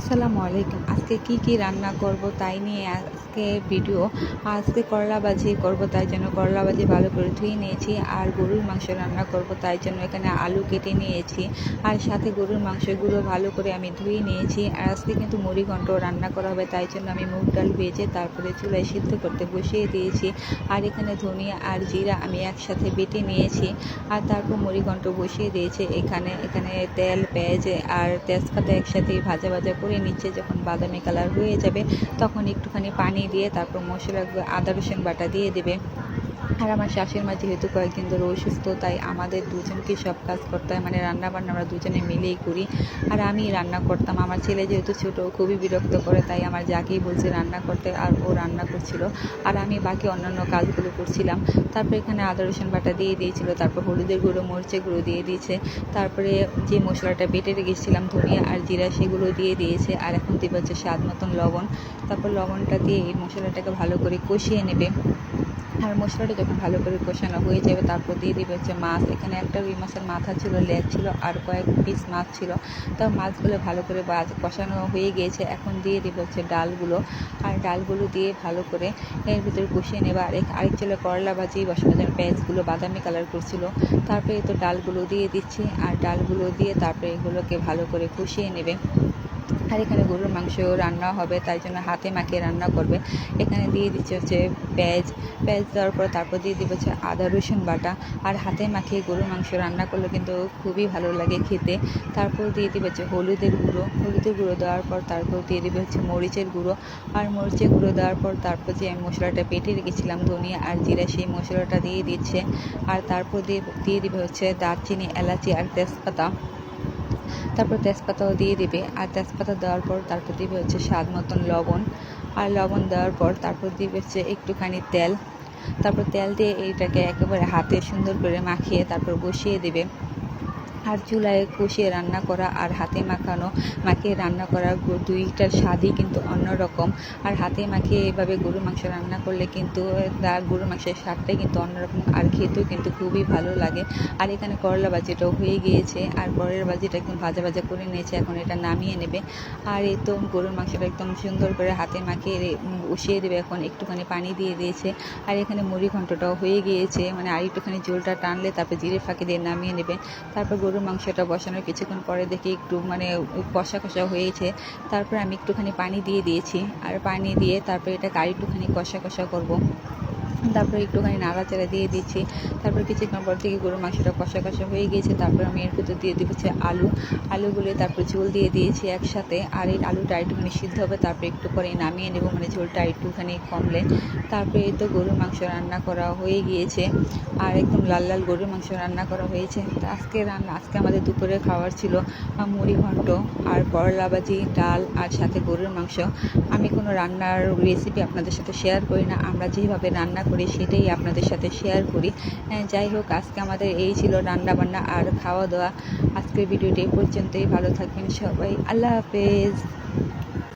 আসসালামু আলাইকুম। আজকে কি কি রান্না করব তাই নিয়ে আজকে ভিডিও আজকে করলা ভাজি করব তাই জন্য করলা ভাজি ভালো করে ধুয়ে নিয়েছি আর গরুর মাংস রান্না করব তাই জন্য এখানে আলু কেটে নিয়েছি আর সাথে গরুর মাংসগুলো ভালো করে আমি ধুয়ে নিয়েছি। আর আজকে কিন্তু মুড়ি ঘন্ট রান্না করা হবে তাই জন্য আমি মুগ ডাল ভেজে তারপরে চুলায় সিদ্ধ করতে বসিয়ে দিয়েছি। আর এখানে ধনিয়া আর জিরা আমি একসাথে বেটে নিয়েছি আর তারপর মুড়ি ঘন্ট বসিয়ে দিয়েছি। এখানে এখানে তেল, পেঁয়াজ আর তেজপাতা একসাথে ভাজা ভাজা করে নিচ্ছে, যখন বাদামি কালার হয়ে যাবে, তখন একটুখানি পানি দিয়ে তারপর মশলা, আদা রসুন বাটা দিয়ে দেবে। আর আমার শাশুড়ি মা যেহেতু কয়েকদিন ধরে অসুস্থ, তাই আমাদের দুজনকে সব কাজ করতে হয়। মানে রান্না বান্না আমরা দুজনে মিলেই করি। আর আমি রান্না করতাম। আমার ছেলে যেহেতু ছোটো খুবই বিরক্ত করে, তাই আমার যাকেই বলছে রান্না করতে, আর ও রান্না করছিল। আর আমি বাকি অন্যান্য কাজগুলো করছিলাম। তারপর এখানে আদা, রসুন বাটা দিয়ে দিয়েছিল। তারপর হলুদের গুঁড়ো, মরিচের গুঁড়ো দিয়ে দিয়েছে। তারপরে যে মশলাটা বেটে রেখেছিলাম, ধনিয়া আর জিরা, সেগুলো দিয়ে দিয়েছে। আর এখন দেবে হচ্ছে স্বাদ মতন লবণ। তারপর লবণটা দিয়ে এই মশলাটাকে ভালো করে কষিয়ে নেবে। আর মশলাটা যখন ভালো করে কষানো হয়ে যাবে, তারপর দিয়ে দিবে হচ্ছে মাছ। এখানে একটা রুই মাছের মাথা ছিল, লেজ ছিল, আর কয়েক পিস মাছ ছিল। তাও মাছগুলো ভালো করে কষানো হয়ে গিয়েছে। এখন দিয়ে দিবে হচ্ছে ডালগুলো। আর ডালগুলো দিয়ে ভালো করে এর ভিতরে কষিয়ে নেবে। আর আরেক ছিল করলা ভাজি বসানোর জন্য পেঁয়াজগুলো, বাদামি কালার করছিল। তারপরে তো ডালগুলো দিয়ে দিচ্ছি। আর ডালগুলো দিয়ে তারপরে এগুলোকে ভালো করে কষিয়ে নেবে। আর এখানে গরুর মাংস রান্না হবে, তাই জন্য হাতে মাখিয়ে রান্না করবে। এখানে দিয়ে দিচ্ছে হচ্ছে পেঁয়াজ। পেঁয়াজ দেওয়ার পর তারপর দিয়ে দিবে হচ্ছে আদা, রসুন বাটা। আর হাতে মাখিয়ে গরুর মাংস রান্না করলে কিন্তু খুবই ভালো লাগে খেতে। তারপর দিয়ে দিবে হচ্ছে হলুদের গুঁড়ো। হলুদের গুঁড়ো দেওয়ার পর তারপর দিয়ে দিবে হচ্ছে মরিচের গুঁড়ো। আর মরিচের গুঁড়ো দেওয়ার পর তারপর যে আমি মশলাটা পেটে রেখেছিলাম, ধনিয়া আর জিরা, সেই মশলাটা দিয়ে দিচ্ছে। আর তারপর দিয়ে দিয়ে দিবে হচ্ছে দারচিনি, এলাচি আর তেজপাতা। তারপর তেজপাতাও দিয়ে দিবে। আর তেজপাতা দেওয়ার পর তারপর দিবে হচ্ছে স্বাদ মতন লবণ। আর লবণ দেওয়ার পর তারপর দিবে হচ্ছে একটুখানি তেল। তারপর তেল দিয়ে এইটাকে একেবারে হাতে সুন্দর করে মাখিয়ে তারপর বসিয়ে দেবে। আর চুলায় কষিয়ে রান্না করা আর হাতে মাখানো, মাখিয়ে রান্না করা গো- দুইটার স্বাদই কিন্তু অন্যরকম। আর হাতে মাখিয়ে এভাবে গরুর মাংস রান্না করলে কিন্তু তার গরুর মাংসের স্বাদটাই কিন্তু অন্যরকম আর খেতেও কিন্তু খুবই ভালো লাগে। আর এখানে করলা বাজিটাও হয়ে গিয়েছে, আর পরের বাজিটা একদম ভাজা ভাজা করে নিয়েছে, এখন এটা নামিয়ে নেবে। আর এই তো গরুর মাংসটা একদম সুন্দর করে হাতে মাখিয়ে বসিয়ে দেবে এখন, একটুখানি পানি দিয়ে দিয়েছে। আর এখানে মুড়ি ঘন্টটাও হয়ে গিয়েছে মানে আর একটুখানি ঝোলটা টানলে তারপর জিরে ফাঁকি দিয়ে নামিয়ে নেবে। তারপর গরুর মাংসটা বসানোর কিছুক্ষণ পরে দেখি একটু মানে কষা কষা হয়েছে। তারপর আমি একটুখানি পানি দিয়ে দিয়েছি। আর পানি দিয়ে তারপরে এটা গাড়ি একটুখানি কষা কষা করব। তারপর একটুখানি নাড়াচাড়া দিয়ে দিচ্ছি। তারপর কিছুক্ষণ পর থেকে গরুর মাংসটা কষা কষা হয়ে গিয়েছে। তারপর আমি এর ভিতর দিয়ে দিচ্ছি আলু। আলুগুলো তারপর ঝোল দিয়ে দিয়েছি একসাথে। আর এই আলুটা একটুখানি সিদ্ধ হবে, তারপর একটু পরে নামিয়ে নেব। মানে ঝোলটা একটুখানি কমলে। তারপরে এই তো গরুর মাংস রান্না করা হয়ে গিয়েছে। আর একদম লাল লাল গরুর মাংস রান্না করা হয়েছে। আজকে রান্না আজকে আমাদের দুপুরে খাবার ছিল মুড়ি ঘন্ট আর করলা ভাজি, ডাল আর সাথে গরুর মাংস। আমি কোনো রান্নার রেসিপি আপনাদের সাথে শেয়ার করি না। আমরা যেভাবে রান্না করি সেটাই আপনাদের সাথে শেয়ার করি। হ্যাঁ, যাই হোক আজকে আমাদের এই ছিল রান্না বান্না আর খাওয়া দাওয়া আজকের ভিডিওটি এই পর্যন্তই। ভালো থাকবেন সবাই। আল্লাহ হাফেজ।